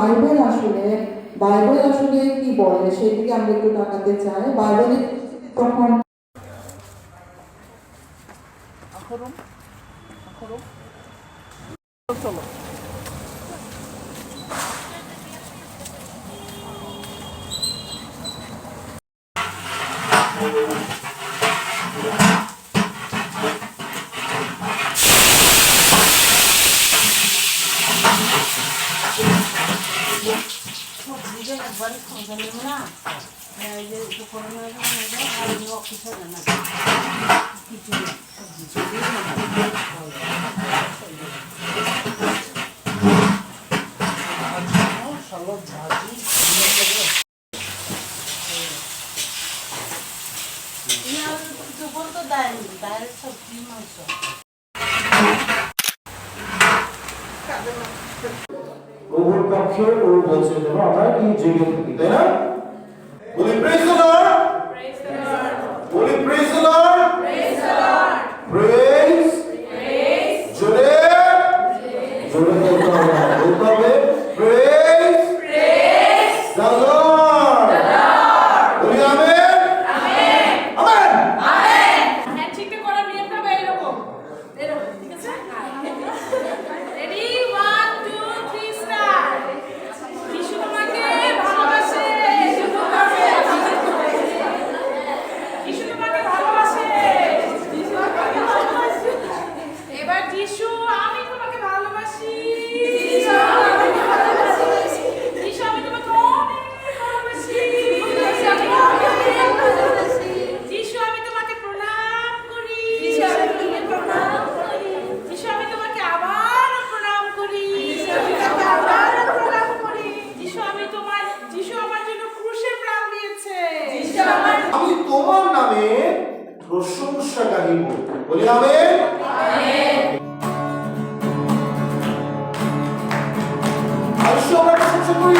Bible আসলে Bible আসলে কি বলে? সেদিকে আমরা একটু তাকাতে চাই। বাইবেলে তখন চলো। দুপুর তো ডাল ডাল সবজি মাংস গোবর পক্ষে ও বলছে আমরা কি জেগে থাকি, তাই না? প্রশংসাকারী বলি হবে আমরা প্রশংসা করি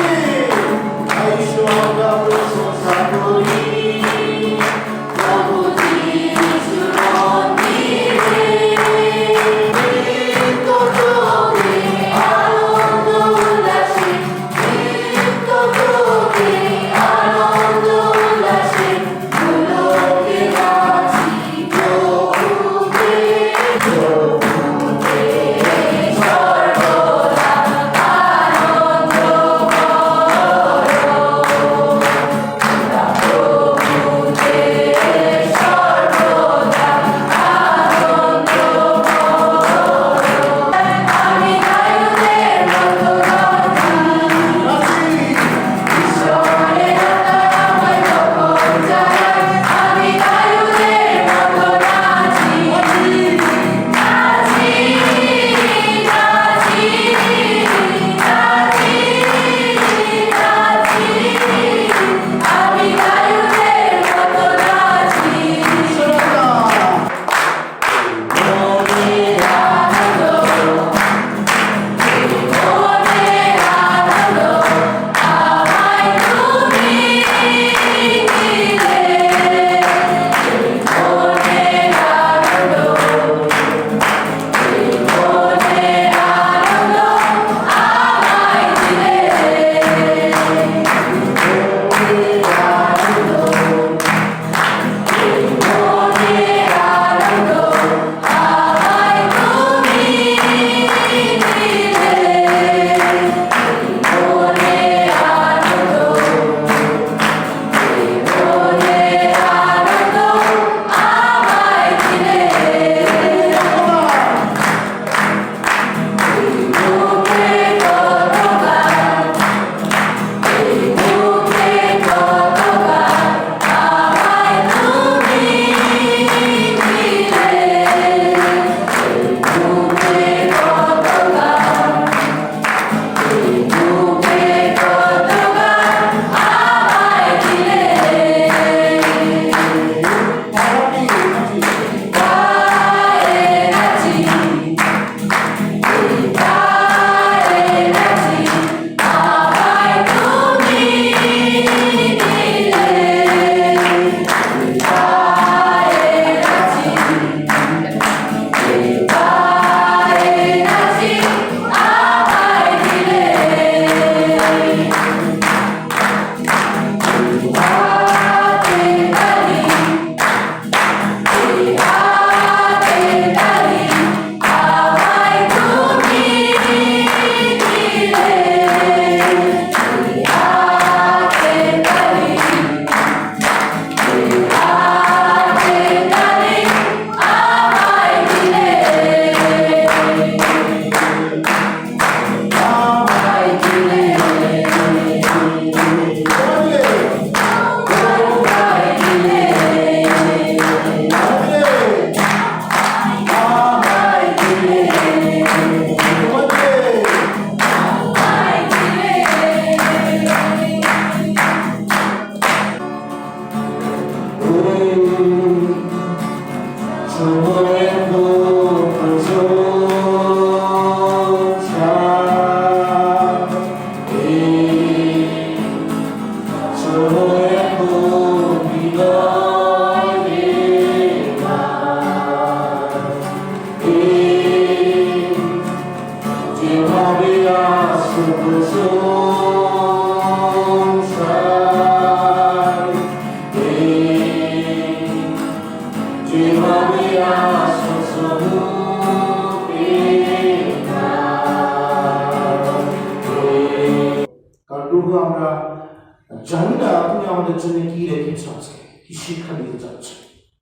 কি শিক্ষা দিতে চাচ্ছে।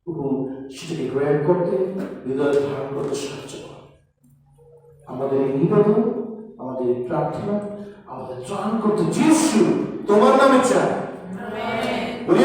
এবং সেটাকে গ্রহণ করতে হৃদয়ে ধারণ করতে সাহায্য করে। আমাদের নিবেদন, আমাদের প্রার্থনা, আমাদের ত্রাণ করতে যিশু তোমার নামে চাই। বলি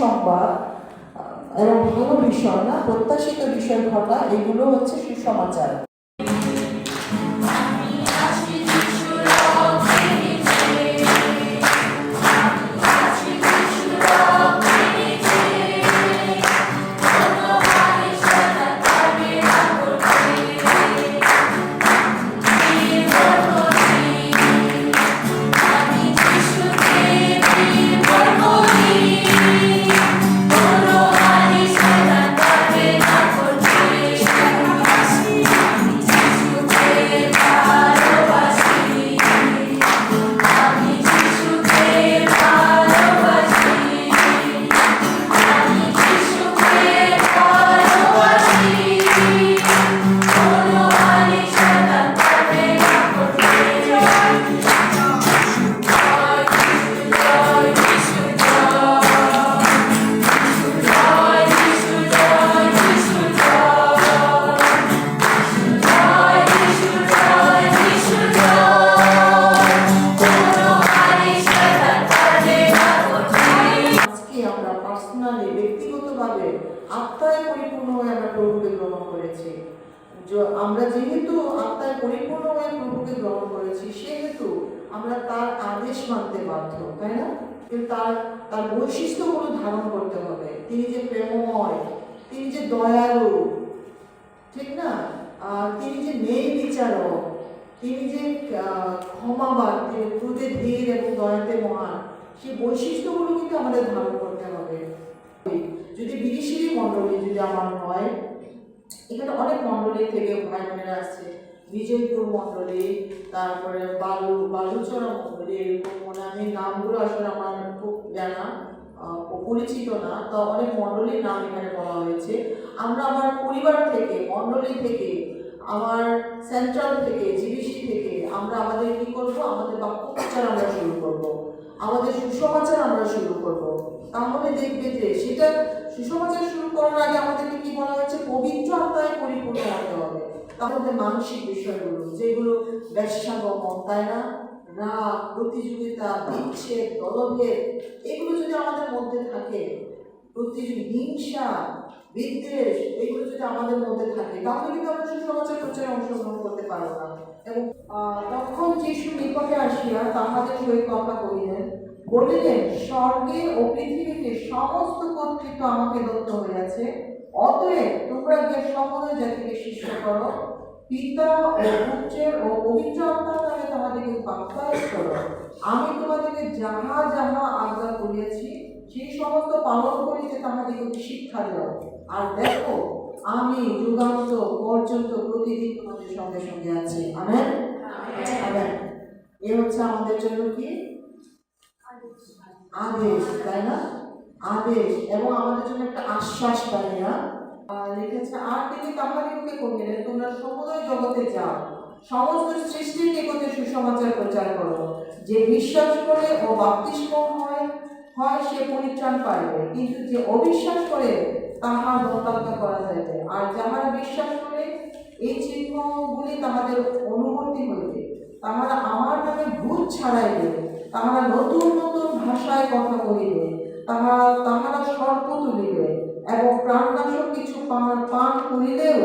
সুসংবাদ এবং ভালো বিষয় না প্রত্যাশিত বিষয় ঘটা এগুলো হচ্ছে সুসমাচার। আমরা যেহেতু আত্মায় পরিপূর্ণ হয়ে প্রভুকে গ্রহণ করেছি, সেহেতু আমরা তার আদেশ মানতে বাধ্য, তাই না? কিন্তু তার তার বৈশিষ্ট্যগুলো ধারণ করতে হবে। তিনি যে প্রেমময়, তিনি যে দয়ালু, ঠিক না? তিনি যে নেই বিচারক, তিনি যে ক্ষমাবান যে ক্রুদে ধীর এবং দয়াতে মহান, সেই বৈশিষ্ট্যগুলো কিন্তু আমাদের ধারণ করতে হবে। যদি বিদেশি মণ্ডলী যদি আমার হয় এখানে অনেক মণ্ডলী থেকে ভাই বোনেরা আসছে। বিজয়পুর মণ্ডলী, তারপরে বালু, বালুচরা মণ্ডলী, এরকম মানে আমি নামগুলো আসলে আমার খুব জানা পরিচিত না, তো অনেক মণ্ডলীর নাম এখানে বলা হয়েছে। আমরা আমার পরিবার থেকে, মণ্ডলী থেকে, আমার সেন্ট্রাল থেকে জিবিসি থেকে, আমরা আমাদের কি করব? আমাদের বাক্য প্রচার আমরা শুরু করব। আমাদের সুসমাচার আমরা শুরু করব। তাহলে দেখবে যে সেটা সুসমাচার শুরু করার আগে আমাদেরকে কি বলা হয়েছে? পবিত্র আত্মায় পরিপূর্ণ হতে হবে। তার মধ্যে মানসিক বিষয়গুলো, যেগুলো ব্যবসাগমন তাই না রাগ, প্রতিযোগিতা, বিচ্ছেদ, দলভেদ, এগুলো যদি আমাদের মধ্যে থাকে, প্রতিযোগী, হিংসা, বিদ্বেষ, এগুলো যদি আমাদের মধ্যে থাকে, তাহলে কিন্তু আমরা সুসমাচার প্রচারে অংশগ্রহণ করতে পারব না। এবং তখন যিশু নিকটে আসিয়া তাহাদের সহিত কথা কহিলেন বলিলেন স্বর্গে ও পৃথিবীতে সমস্ত কর্তৃত্ব আমাকে দত্ত হইয়াছে। অতএব তোমরা গিয়ে সময় জাতিকে শিষ্য করো। পিতা ও পুত্রের ও পবিত্র আত্মার নামে তোমাদেরকে বাপ্তায় করো। আমি তোমাদেরকে যাহা যাহা আজ্ঞা করিয়াছি সেই সমস্ত পালন করিতে তোমাদেরকে শিক্ষা দাও। আর দেখো আমি যুগান্ত পর্যন্ত প্রতিদিন তোমাদের সঙ্গে সঙ্গে আছি। আমেন? আমেন। এ হচ্ছে আমাদের জন্য কি? আদেশ তাই না? আদেশ এবং আমাদের জন্য একটা আশ্বাস, তাই না? লিখেছে, আর তিনি তাহাদিগকে কহিলেন তোমরা সমুদয় জগতে যাও। সমস্ত সৃষ্টির নিকটে সুসমাচার প্রচার করো। যে বিশ্বাস করে ও বাপ্তিস্ম হয় হয় সে পরিত্রাণ পাইবে। কিন্তু যে অবিশ্বাস করে, তাহার দন্তাত্মা করা যাইবে। আর যাহারা বিশ্বাস করে, এই চিহ্নগুলি তাহাদের অনুমতি হইবে। তাহারা আমার নামে ভূত ছাড়াইবে। তাহারা নতুন ভাষায় কথা বলিবে, তাহা তাহারা সর্প তুলিবে এবং প্রাণনাশক কিছু পান পান করিলেও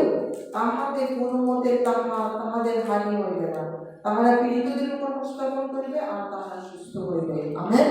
তাহাতে কোনো মতে তাহা তাহাদের হানি হইবে না। তাহারা পীড়িতদের উপর হস্তাপন করিবে আর তাহারা সুস্থ হইবে। Amen.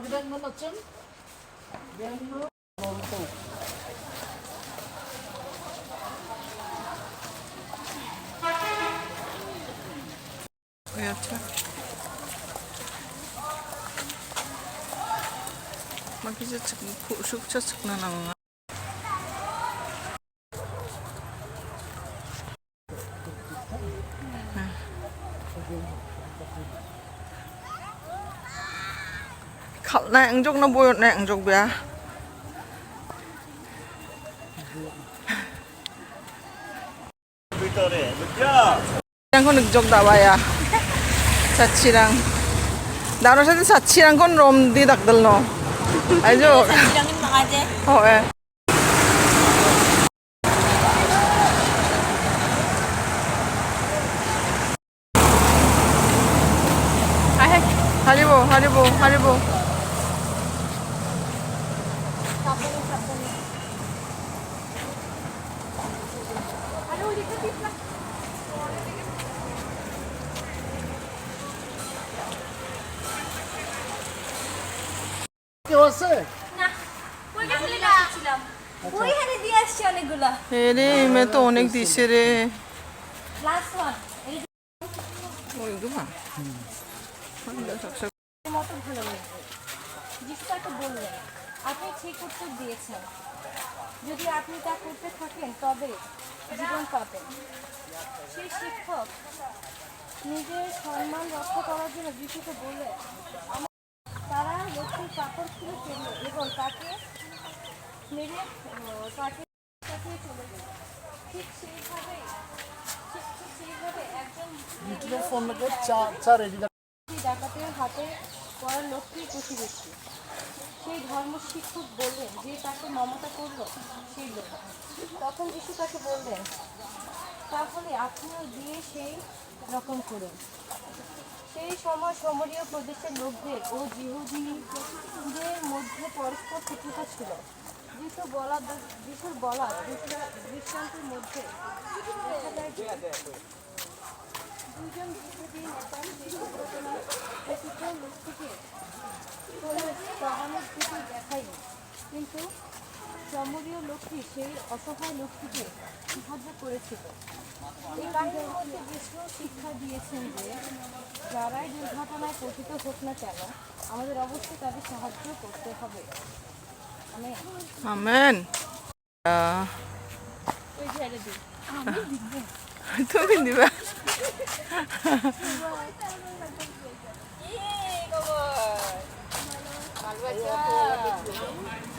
Harbiden ne maçım? Ben de... Uyatıyor. Makyajı çıkmış, şu fıça çıkmış ama. na ang jog na buyot na ang jog ba 그냥 건 늑적 나와야. 자취랑. 나로 사실 자취랑 건 롬디 닭들로 알죠? 어 예. 아, 하리보 하리보 하리보. ভালোবাসবে যিশু তাকে বললেন আপনি ঠিক উত্তর দিয়েছেন। যদি আপনি তা করতে থাকেন তবে জীবন পাবেন। সেই শিক্ষক নিজের সম্মান রক্ষা করার জন্য যিশুকে বললেন "আমার-" তারা লোকটির কাপড় খুলে ফেলল এবং তাকে মেরে তাকে তাকে চলে গেল। ঠিক সেইভাবেই ঠিক ঠিক সেইভাবে একজন ডাকাতের হাতে পড়া লোকটির প্রতিবেশী। সেই ধর্ম শিক্ষক বললেন যে তাকে মমতা করল সেই লোক। তখন যিশু তাকে বললেন তাহলে আপনিও দিয়ে সেই রকম করুন সেই সময় সমরীয় প্রদেশের লোকদের ও জিহুদিদের মধ্যে পরস্পর শত্রুতা ছিল। যিশু বলা যিশুর বলা দৃষ্টা- দৃষ্টান্তের মধ্যে দুজন বিরোধী নেতা সেই প্রকৃত লোকটিকে দেখায়নি। কিন্তু সমরীয় লোকটি সেই অসহায় লোকটিকে সাহায্য করেছিল। এই কাহিনীর মধ্যে যিশু শিক্ষা দিয়েছেন যে যারাই দুর্ঘটনায় পতিত হোক না কেন আমাদের অবশ্যই তাদের সাহায্য করতে হবে। মানে আমেন। তুমি দিবা? ভালো